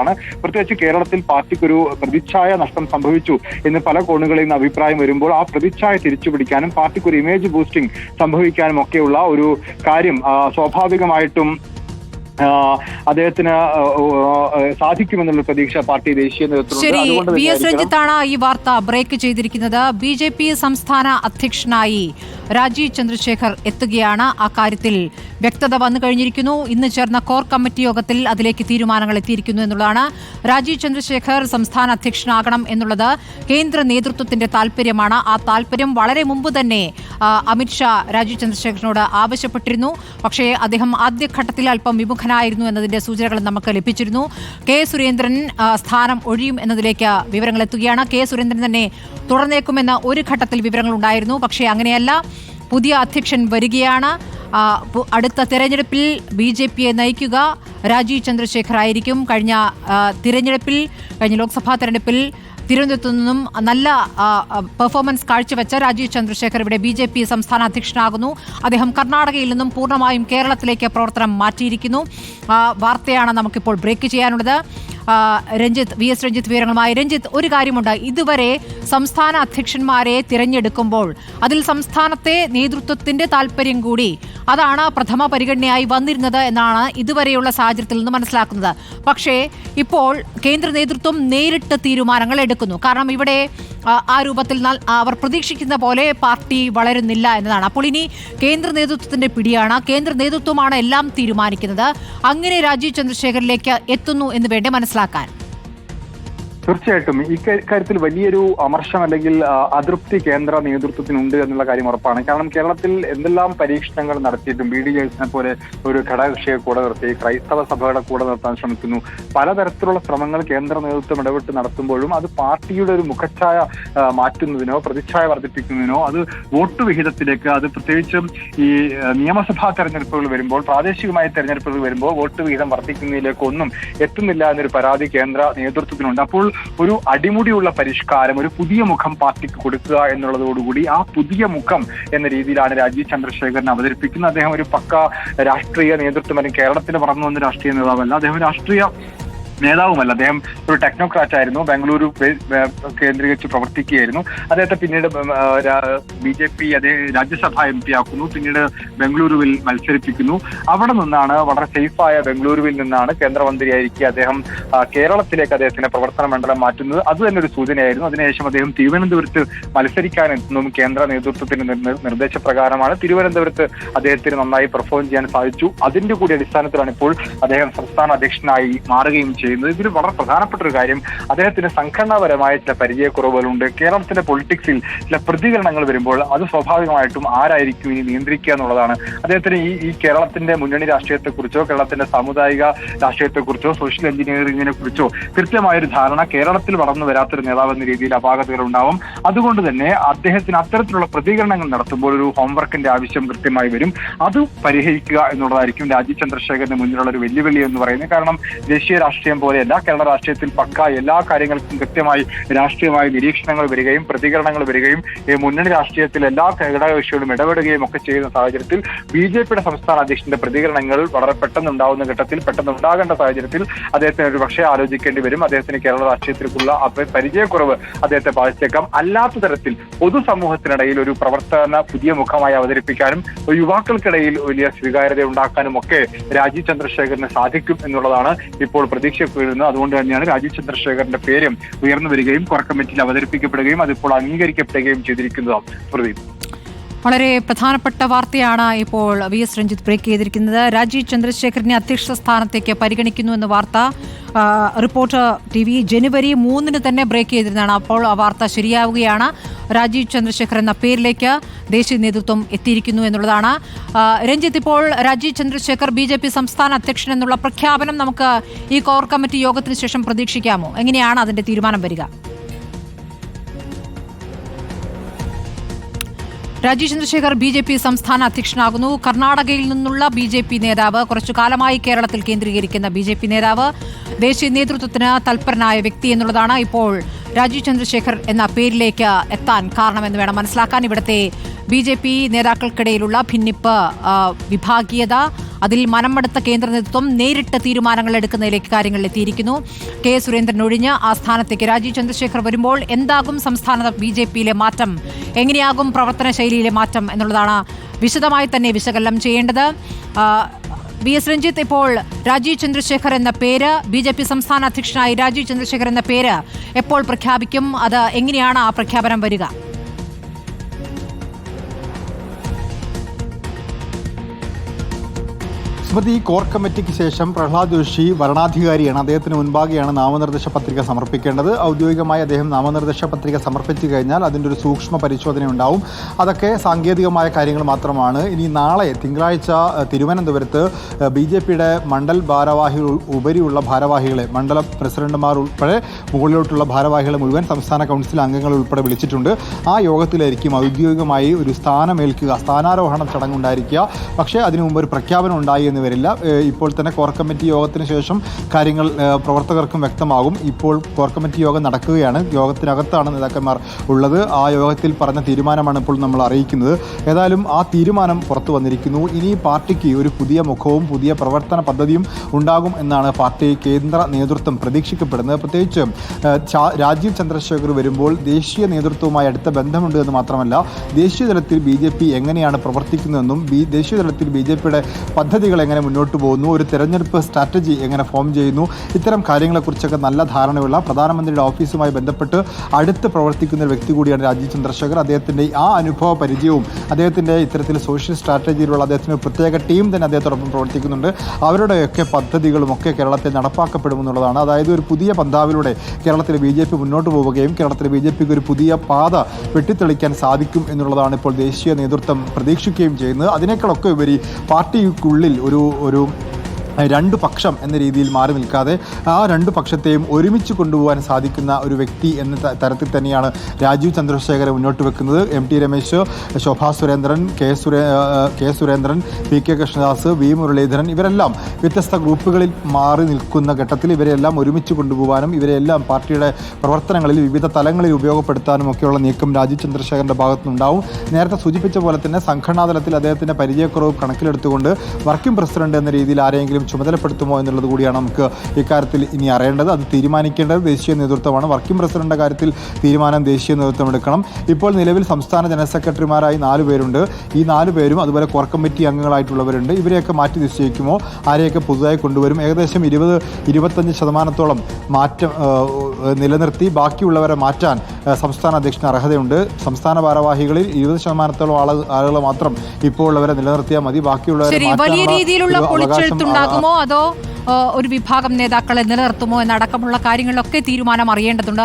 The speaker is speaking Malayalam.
ആണ്. പ്രത്യേകിച്ച് കേരളത്തിൽ പാർട്ടിക്കൊരു പ്രതിച്ഛായ നഷ്ടം സംഭവിച്ചു എന്ന് പല കോണുകളിൽ നിന്ന് അഭിപ്രായം വരുമ്പോൾ ആ പ്രതിച്ഛായ തിരിച്ചുപിടിക്കാനും പാർട്ടിക്ക് ഒരു ഇമേജ് ബൂസ്റ്റിംഗ് സംഭവിക്കാനും ഒക്കെയുള്ള ഒരു കാര്യം സ്വാഭാവികമായിട്ടും അദ്ദേഹത്തിന് സാധിക്കുമെന്നുള്ള പ്രതീക്ഷ പാർട്ടി ദേശീയ ശരി വി എസ് രഞ്ജിത്താണ് ഈ വാർത്ത ബ്രേക്ക് ചെയ്തിരിക്കുന്നത്. ബി ജെ പി സംസ്ഥാന അധ്യക്ഷനായി രാജീവ് ചന്ദ്രശേഖർ എത്തുകയാണ്. അക്കാര്യത്തിൽ കാര്യത്തിൽ വ്യക്തത വന്നു കഴിഞ്ഞിരിക്കുന്നു. ഇന്ന് ചേർന്ന കോർ കമ്മിറ്റി യോഗത്തിൽ അതിലേക്ക് തീരുമാനങ്ങൾ എത്തിയിരിക്കുന്നു എന്നുള്ളതാണ് രാജീവ് ചന്ദ്രശേഖർ സംസ്ഥാന അധ്യക്ഷനാകണം എന്നുള്ളത് കേന്ദ്ര നേതൃത്വത്തിന്റെ താല്പര്യമാണ് ആ താല്പര്യം വളരെ മുമ്പ് തന്നെ അമിത്ഷാ രാജീവ് ചന്ദ്രശേഖറിനോട് ആവശ്യപ്പെട്ടിരുന്നു. പക്ഷേ അദ്ദേഹം ആദ്യഘട്ടത്തിൽ അല്പം വിമുഖനായിരുന്നു എന്നതിന്റെ സൂചനകൾ നമുക്ക് ലഭിച്ചിരുന്നു. കെ സുരേന്ദ്രൻ സ്ഥാനം ഒഴിയും എന്നതിലേക്ക് വിവരങ്ങൾ എത്തുകയാണ്. കെ സുരേന്ദ്രൻ തന്നെ തുടർന്നേക്കുമെന്ന ഒരു ഘട്ടത്തിൽ വിവരങ്ങൾ ഉണ്ടായിരുന്നു. പക്ഷേ അങ്ങനെയല്ല. പുതിയ അധ്യക്ഷൻ വരികയാണ്. അടുത്ത തെരഞ്ഞെടുപ്പിൽ ബി ജെ പിയെ നയിക്കുക രാജീവ് ചന്ദ്രശേഖർ ആയിരിക്കും. കഴിഞ്ഞ തിരഞ്ഞെടുപ്പിൽ കഴിഞ്ഞ ലോക്സഭാ തെരഞ്ഞെടുപ്പിൽ തിരുവനന്തപുരത്തു നിന്നും നല്ല പെർഫോമൻസ് കാഴ്ചവെച്ച രാജീവ് ചന്ദ്രശേഖർ ഇവിടെ ബി ജെ പി സംസ്ഥാന അധ്യക്ഷനാകുന്നു. അദ്ദേഹം കർണാടകയിൽ നിന്നും പൂർണമായും കേരളത്തിലേക്ക് പ്രവർത്തനം മാറ്റിയിരിക്കുന്നു. വാർത്തയാണ് നമുക്കിപ്പോൾ ബ്രേക്ക് ചെയ്യാനുള്ളത്. രഞ്ജിത്ത് വി എസ് രഞ്ജിത്ത് വിവരങ്ങളുമായി. രഞ്ജിത്ത് ഒരു കാര്യമുണ്ട്. ഇതുവരെ സംസ്ഥാന അധ്യക്ഷന്മാരെ തിരഞ്ഞെടുക്കുമ്പോൾ അതിൽ സംസ്ഥാനത്തെ നേതൃത്വത്തിന്റെ താല്പര്യം കൂടി അതാണ് പ്രഥമ പരിഗണനയായി വന്നിരുന്നത് എന്നാണ് ഇതുവരെയുള്ള സാഹചര്യത്തിൽ നിന്ന് മനസ്സിലാക്കുന്നത്. പക്ഷേ ഇപ്പോൾ കേന്ദ്ര നേതൃത്വം നേരിട്ട് തീരുമാനങ്ങൾ എടുക്കുന്നു. കാരണം ഇവിടെ ആ, രൂപത്തിൽ അവർ പ്രതീക്ഷിക്കുന്ന പോലെ പാർട്ടി വളരുന്നില്ല എന്നതാണ്. അപ്പോൾ ഇനി കേന്ദ്ര നേതൃത്വത്തിന്റെ പിടിയാണ്. കേന്ദ്ര നേതൃത്വമാണ് എല്ലാം തീരുമാനിക്കുന്നത്. അങ്ങനെ രാജീവ് ചന്ദ്രശേഖറിലേക്ക് എത്തുന്നു എന്ന് വേണ്ടി വേണ്ടേ മനസ്സിലാക്കാൻ തീർച്ചയായിട്ടും. ഈ കാര്യത്തിൽ വലിയൊരു അമർഷം അല്ലെങ്കിൽ അതൃപ്തി കേന്ദ്ര നേതൃത്വത്തിനുണ്ട് എന്നുള്ള കാര്യം ഉറപ്പാണ്. കാരണം കേരളത്തിൽ എന്തെല്ലാം പരീക്ഷണങ്ങൾ നടത്തിയിട്ടും ബി ഡി ജേഴ്സിനെ പോലെ ഒരു ഘടകകക്ഷിയെ കൂടെ നിർത്തി ക്രൈസ്തവ സഭകളെ കൂടെ നിർത്താൻ ശ്രമിക്കുന്നു. പലതരത്തിലുള്ള ശ്രമങ്ങൾ കേന്ദ്ര നേതൃത്വം ഇടപെട്ട് നടത്തുമ്പോഴും അത് പാർട്ടിയുടെ ഒരു മുഖച്ഛായ മാറ്റുന്നതിനോ പ്രതിച്ഛായ വർദ്ധിപ്പിക്കുന്നതിനോ അത് വോട്ട് വിഹിതത്തിലേക്ക് അത് പ്രത്യേകിച്ചും ഈ നിയമസഭാ തെരഞ്ഞെടുപ്പുകൾ വരുമ്പോൾ പ്രാദേശികമായ തെരഞ്ഞെടുപ്പുകൾ വരുമ്പോൾ വോട്ട് വിഹിതം വർദ്ധിക്കുന്നതിലേക്കൊന്നും എത്തുന്നില്ല എന്നൊരു പരാതി കേന്ദ്ര നേതൃത്വത്തിനുണ്ട്. അപ്പോൾ ഒരു അടിമുടിയുള്ള പരിഷ്കാരം ഒരു പുതിയ മുഖം പാർട്ടിക്ക് കൊടുക്കുക എന്നുള്ളതോടുകൂടി ആ പുതിയ മുഖം എന്ന രീതിയിലാണ് രാജീവ് ചന്ദ്രശേഖരൻ അവതരിപ്പിക്കുന്നത്. അദ്ദേഹം ഒരു പക്ക രാഷ്ട്രീയ നേതൃത്വം അല്ലെങ്കിൽ കേരളത്തിൽ വളർന്നു വന്ന രാഷ്ട്രീയ നേതാവല്ല. അദ്ദേഹം രാഷ്ട്രീയ നേതാവുമല്ല. അദ്ദേഹം ഒരു ടെക്നോക്രാറ്റ് ആയിരുന്നു. ബാംഗ്ലൂരു കേന്ദ്രീകരിച്ച് പ്രവർത്തിക്കുകയായിരുന്നു. അദ്ദേഹത്തെ പിന്നീട് ബി ജെ പി അദ്ദേഹം രാജ്യസഭ എം പി ആക്കുന്നു. പിന്നീട് ബംഗളൂരുവിൽ മത്സരിപ്പിക്കുന്നു. അവിടെ നിന്നാണ് വളരെ സേഫായ ബംഗളൂരുവിൽ നിന്നാണ് കേന്ദ്രമന്ത്രിയായിരിക്കെ അദ്ദേഹം കേരളത്തിലേക്ക് അദ്ദേഹത്തിന്റെ പ്രവർത്തന മണ്ഡലം മാറ്റുന്നത്. അത് തന്നെ ഒരു സൂചനയായിരുന്നു. അതിനുശേഷം അദ്ദേഹം തിരുവനന്തപുരത്ത് മത്സരിക്കാൻ എത്തുന്നതും കേന്ദ്ര നേതൃത്വത്തിന്റെ നിർ- നിർദ്ദേശപ്രകാരമാണ് തിരുവനന്തപുരത്ത് അദ്ദേഹത്തിന് നന്നായി പെർഫോം ചെയ്യാൻ സാധിച്ചു. അതിന്റെ കൂടി അടിസ്ഥാനത്തിലാണ് ഇപ്പോൾ അദ്ദേഹം സംസ്ഥാന അധ്യക്ഷനായി മാറുകയും ചെയ്യുന്നത്. ഇതിൽ വളരെ പ്രധാനപ്പെട്ട ഒരു കാര്യം അദ്ദേഹത്തിന് സംഘടനാപരമായ ചില പരിചയക്കുറവുകളുണ്ട്. കേരളത്തിന്റെ പൊളിറ്റിക്സിൽ ചില പ്രതികരണങ്ങൾ വരുമ്പോൾ അത് സ്വാഭാവികമായിട്ടും ആരായിരിക്കും ഇനി നിയന്ത്രിക്കുക എന്നുള്ളതാണ്. അദ്ദേഹത്തിന് ഈ ഈ കേരളത്തിന്റെ മുന്നണി രാഷ്ട്രീയത്തെക്കുറിച്ചോ കേരളത്തിന്റെ സാമുദായിക രാഷ്ട്രീയത്തെക്കുറിച്ചോ സോഷ്യൽ എഞ്ചിനീയറിംഗിനെ കുറിച്ചോ കൃത്യമായൊരു ധാരണ കേരളത്തിൽ വളർന്നു വരാത്തൊരു നേതാവ് എന്ന രീതിയിൽ അപാകതകൾ ഉണ്ടാവും. അതുകൊണ്ട് തന്നെ അദ്ദേഹത്തിന് അത്തരത്തിലുള്ള പ്രതികരണങ്ങൾ നടത്തുമ്പോൾ ഒരു ഹോംവർക്കിന്റെ ആവശ്യം കൃത്യമായി വരും. അത് പരിഹരിക്കുക എന്നുള്ളതായിരിക്കും രാജീവ് ചന്ദ്രശേഖരന് മുന്നിലുള്ള ഒരു വെല്ലുവിളി എന്ന് പറയുന്നത്. കാരണം ദേശീയ രാഷ്ട്രീയം പോലെയല്ല കേരള രാഷ്ട്രീയത്തിൽ പക്ക എല്ലാ കാര്യങ്ങൾക്കും കൃത്യമായി രാഷ്ട്രീയമായ നിരീക്ഷണങ്ങൾ വരികയും പ്രതികരണങ്ങൾ വരികയും ഈ മുന്നണി രാഷ്ട്രീയത്തിൽ എല്ലാ ഘടകകക്ഷികളും ഇടപെടുകയും ഒക്കെ ചെയ്യുന്ന സാഹചര്യത്തിൽ ബി ജെ പിയുടെ സംസ്ഥാന അധ്യക്ഷന്റെ പ്രതികരണങ്ങൾ വളരെ പെട്ടെന്ന് ഉണ്ടാവുന്ന ഘട്ടത്തിൽ പെട്ടെന്ന് ഉണ്ടാകേണ്ട സാഹചര്യത്തിൽ അദ്ദേഹത്തിന് ഒരു പക്ഷേ ആലോചിക്കേണ്ടി വരും. അദ്ദേഹത്തിന് കേരള രാഷ്ട്രീയത്തിലേക്കുള്ള പരിചയക്കുറവ് അദ്ദേഹത്തെ ബാധിച്ചേക്കാം. അല്ലാത്ത തരത്തിൽ പൊതുസമൂഹത്തിനിടയിൽ ഒരു പ്രവർത്തന പുതിയ മുഖമായി അവതരിപ്പിക്കാനും യുവാക്കൾക്കിടയിൽ വലിയ സ്വീകാര്യത ഉണ്ടാക്കാനും ഒക്കെ രാജീവ് ചന്ദ്രശേഖരന് സാധിക്കും എന്നുള്ളതാണ് ഇപ്പോൾ പ്രതീക്ഷപ്പെടുന്നത് അതുകൊണ്ട് തന്നെയാണ് രാജീവ് ചന്ദ്രശേഖരന്റെ പേരും ഉയർന്നു വരികയും കോർ കമ്മിറ്റിയിൽ അവതരിപ്പിക്കപ്പെടുകയും അതിപ്പോൾ അംഗീകരിക്കപ്പെടുകയും ചെയ്തിരിക്കുന്നത് പ്രദീപ്. വളരെ പ്രധാനപ്പെട്ട വാർത്തയാണ് ഇപ്പോൾ വി എസ് രഞ്ജിത്ത് ബ്രേക്ക് ചെയ്തിരിക്കുന്നത്. രാജീവ് ചന്ദ്രശേഖരനെ അധ്യക്ഷ സ്ഥാനത്തേക്ക് പരിഗണിക്കുന്നു എന്ന വാർത്ത റിപ്പോർട്ടർ ടി വി ജനുവരി മൂന്നിന് തന്നെ ബ്രേക്ക് ചെയ്തിരുന്നതാണ്. അപ്പോൾ ആ വാർത്ത ശരിയാവുകയാണ്. രാജീവ് ചന്ദ്രശേഖർ എന്ന പേരിലേക്ക് ദേശീയ നേതൃത്വം എത്തിയിരിക്കുന്നു എന്നുള്ളതാണ്. രഞ്ജിത്ത് ഇപ്പോൾ രാജീവ് ചന്ദ്രശേഖർ ബി സംസ്ഥാന അധ്യക്ഷൻ എന്നുള്ള പ്രഖ്യാപനം നമുക്ക് ഈ കോർ കമ്മിറ്റി യോഗത്തിന് ശേഷം പ്രതീക്ഷിക്കാമോ? എങ്ങനെയാണ് അതിന്റെ തീരുമാനം വരിക? Rajeev Chandrasekhar B J P സംസ്ഥാന അധ്യക്ഷനാകുന്നു. കർണാടകയിൽ നിന്നുള്ള ബി ജെ പി നേതാവ് കുറച്ചു കാലമായി കേരളത്തിൽ കേന്ദ്രീകരിക്കുന്ന ബി ജെ പി നേതാവ് ദേശീയ നേതൃത്വത്തിന് തൽപരനായ വ്യക്തി എന്നുള്ളതാണ് ഇപ്പോൾ രാജീവ് ചന്ദ്രശേഖർ എന്ന പേരിലേക്ക് എത്താൻ കാരണമെന്ന് വേണം മനസ്സിലാക്കാൻ ഇവിടുത്തെ ബി ജെ പി നേതാക്കൾക്കിടയിലുള്ള ഭിന്നിപ്പ് വിഭാഗീയത അതിൽ മനംമടുത്ത കേന്ദ്ര നേതൃത്വം നേരിട്ട് തീരുമാനങ്ങൾ എടുക്കുന്നതിലേക്ക് കാര്യങ്ങൾ എത്തിയിരിക്കുന്നു. കെ സുരേന്ദ്രൻ ഒഴിഞ്ഞ് ആ സ്ഥാനത്തേക്ക് രാജീവ് ചന്ദ്രശേഖർ വരുമ്പോൾ എന്താകും സംസ്ഥാന ബി ജെ പിയിലെ മാറ്റം? എങ്ങനെയാകും പ്രവർത്തന ശൈലിയിലെ മാറ്റം എന്നുള്ളതാണ് വിശദമായി തന്നെ വിശകലനം ചെയ്യേണ്ടത്. വി എസ് രഞ്ജിത്ത് ഇപ്പോൾ രാജീവ് ചന്ദ്രശേഖർ എന്ന പേര് ബി ജെ പി സംസ്ഥാന അധ്യക്ഷനായി രാജീവ് ചന്ദ്രശേഖർ എന്ന പേര് എപ്പോൾ പ്രഖ്യാപിക്കും? അത് എങ്ങനെയാണ് ആ പ്രഖ്യാപനം വരിക? സ്മൃതി കോർ കമ്മിറ്റിക്ക് ശേഷം പ്രഹ്ലാദ് ജോഷി വരണാധികാരിയാണ്. അദ്ദേഹത്തിന് മുൻപാകെയാണ് നാമനിർദ്ദേശ പത്രിക സമർപ്പിക്കേണ്ടത്. ഔദ്യോഗികമായി അദ്ദേഹം നാമനിർദ്ദേശ പത്രിക സമർപ്പിച്ചു കഴിഞ്ഞാൽ അതിന്റെ ഒരു സൂക്ഷ്മ പരിശോധന ഉണ്ടാവും. അതൊക്കെ സാങ്കേതികമായ കാര്യങ്ങൾ മാത്രമാണ്. ഇനി നാളെ തിങ്കളാഴ്ച തിരുവനന്തപുരത്ത് ബി ജെ പിയുടെ മണ്ഡൽ ഭാരവാഹികൾ ഉപരിയുള്ള ഭാരവാഹികളെ മണ്ഡല പ്രസിഡന്റുമാർ ഉൾപ്പെടെ മുകളിലോട്ടുള്ള ഭാരവാഹികളെ മുഴുവൻ സംസ്ഥാന കൗൺസിൽ അംഗങ്ങൾ ഉൾപ്പെടെ വിളിച്ചിട്ടുണ്ട്. ആ യോഗത്തിലായിരിക്കും ഔദ്യോഗികമായി ഒരു സ്ഥാനമേൽക്കുക സ്ഥാനാരോഹണ ചടങ്ങുണ്ടായിരിക്കുക പക്ഷേ അതിനു മുമ്പ് ഒരു പ്രഖ്യാപനം ഉണ്ടായി എന്ന് വരില്ല. ഇപ്പോൾ തന്നെ കോർ കമ്മിറ്റി യോഗത്തിന് ശേഷം കാര്യങ്ങൾ പ്രവർത്തകർക്കും വ്യക്തമാകും. ഇപ്പോൾ കോർ കമ്മിറ്റി യോഗം നടക്കുകയാണ്. യോഗത്തിനകത്താണ് നേതാക്കന്മാർ ഉള്ളത്. ആ യോഗത്തിൽ പറഞ്ഞ തീരുമാനമാണ് ഇപ്പോൾ നമ്മൾ അറിയിക്കുന്നത്. ഏതായാലും ആ തീരുമാനം പുറത്തു വന്നിരിക്കുന്നു. ഇനി പാർട്ടിക്ക് ഒരു പുതിയ മുഖവും പുതിയ പ്രവർത്തന പദ്ധതിയും ഉണ്ടാകും എന്നാണ് പാർട്ടി കേന്ദ്ര നേതൃത്വം പ്രതീക്ഷിക്കപ്പെടുന്നത്. പ്രത്യേകിച്ച് രാജീവ് ചന്ദ്രശേഖർ വരുമ്പോൾ ദേശീയ നേതൃത്വവുമായി അടുത്ത ബന്ധമുണ്ട് എന്ന് മാത്രമല്ല ദേശീയ തലത്തിൽ ബി എങ്ങനെയാണ് പ്രവർത്തിക്കുന്നതെന്നും ദേശീയ തലത്തിൽ ബി ജെ പിയുടെ പദ്ധതികൾ എങ്ങനെ മുന്നോട്ട് പോകുന്നു? ഒരു തെരഞ്ഞെടുപ്പ് സ്ട്രാറ്റജി എങ്ങനെ ഫോം ചെയ്യുന്നു? ഇത്തരം കാര്യങ്ങളെക്കുറിച്ചൊക്കെ നല്ല ധാരണയുള്ള പ്രധാനമന്ത്രിയുടെ ഓഫീസുമായി ബന്ധപ്പെട്ട് അടുത്ത് പ്രവർത്തിക്കുന്ന ഒരു വ്യക്തി കൂടിയാണ് രാജീവ് ചന്ദ്രശേഖർ. അദ്ദേഹത്തിന്റെ ആ അനുഭവ പരിചയവും അദ്ദേഹത്തിന്റെ ഇത്തരത്തിൽ സോഷ്യൽ സ്ട്രാറ്റജിയിലുള്ള അദ്ദേഹത്തിന് പ്രത്യേക ടീം തന്നെ അദ്ദേഹത്തോടൊപ്പം പ്രവർത്തിക്കുന്നുണ്ട്. അവരുടെയൊക്കെ പദ്ധതികളും ഒക്കെ കേരളത്തിൽ നടപ്പാക്കപ്പെടുമെന്നുള്ളതാണ്. അതായത് ഒരു പുതിയ പന്താവിലൂടെ കേരളത്തിൽ ബി ജെ പി മുന്നോട്ട് പോവുകയും കേരളത്തിൽ ബി ജെ പിക്ക് ഒരു പുതിയ പാത വെട്ടിത്തെളിക്കാൻ സാധിക്കും എന്നുള്ളതാണ് ഇപ്പോൾ ദേശീയ നേതൃത്വം പ്രതീക്ഷിക്കുകയും ചെയ്യുന്നത്. അതിനേക്കാളൊക്കെ ഉപരി പാർട്ടിക്കുള്ളിൽ ഒരു ഒരു രണ്ട് പക്ഷം എന്ന രീതിയിൽ മാറി നിൽക്കാതെ ആ രണ്ട് പക്ഷത്തെയും ഒരുമിച്ച് കൊണ്ടുപോകാൻ സാധിക്കുന്ന ഒരു വ്യക്തി എന്ന തരത്തിൽ തന്നെയാണ് രാജീവ് ചന്ദ്രശേഖരൻ മുന്നോട്ട് വെക്കുന്നത്. M T Ramesh Shobha Surendran K സുരേ K Surendran P K Krishnadas V Muraleedharan ഇവരെല്ലാം വ്യത്യസ്ത ഗ്രൂപ്പുകളിൽ മാറി നിൽക്കുന്ന ഘട്ടത്തിൽ ഇവരെല്ലാം ഒരുമിച്ച് കൊണ്ടുപോകാനും ഇവരെല്ലാം പാർട്ടിയുടെ പ്രവർത്തനങ്ങളിൽ വിവിധ തലങ്ങളിൽ ഉപയോഗപ്പെടുത്താനും ഒക്കെയുള്ള നീക്കം രാജീവ് ചന്ദ്രശേഖരന്റെ ഭാഗത്തുനിന്നുണ്ടാവും. നേരത്തെ സൂചിപ്പിച്ച പോലെ തന്നെ സംഘടനാതലത്തിൽ അദ്ദേഹത്തിന്റെ പരിചയക്കുറവ് കണക്കിലെടുത്തുകൊണ്ട് വർക്കിംഗ് പ്രസിഡന്റ് എന്ന രീതിയിൽ ആരെങ്കിലും ചുമതലപ്പെടുത്തുമോ എന്നുള്ളത് കൂടിയാണ് നമുക്ക് ഇക്കാര്യത്തിൽ ഇനി അറിയേണ്ടത്. അത് തീരുമാനിക്കേണ്ടത് ദേശീയ നേതൃത്വമാണ്. വർക്കിംഗ് പ്രസിഡന്റിന്റെ കാര്യത്തിൽ തീരുമാനം ദേശീയ നേതൃത്വം എടുക്കണം. ഇപ്പോൾ നിലവിൽ സംസ്ഥാന ജനറൽ സെക്രട്ടറിമാരായി നാല് പേരുണ്ട്. ഈ നാല് പേരും അതുപോലെ കോർ കമ്മിറ്റി അംഗങ്ങളായിട്ടുള്ളവരുണ്ട്. ഇവരെയൊക്കെ മാറ്റി നിശ്ചയിക്കുമോ? ആരെയൊക്കെ പുതുതായി കൊണ്ടുവരും? ഏകദേശം ഇരുപത് ഇരുപത്തഞ്ച് ശതമാനത്തോളം മാറ്റം നിലനിർത്തി ബാക്കിയുള്ളവരെ മാറ്റാൻ സംസ്ഥാന അധ്യക്ഷന് അർഹതയുണ്ട്. സംസ്ഥാന ഭാരവാഹികളിൽ ഇരുപത് ശതമാനത്തോളം ആൾ ആളുകൾ മാത്രം ഇപ്പോൾ ഉള്ളവരെ നിലനിർത്തിയാൽ മതി. ബാക്കിയുള്ളവരെ മാറ്റാനുള്ള അവകാശം, പൊളിച്ചെഴുത്തുണ്ടാകുമോ അതോ ഒരു വിഭാഗം നേതാക്കളെ നിലനിർത്തുമോ എന്നടക്കമുള്ള കാര്യങ്ങളിലൊക്കെ തീരുമാനം അറിയേണ്ടതുണ്ട്.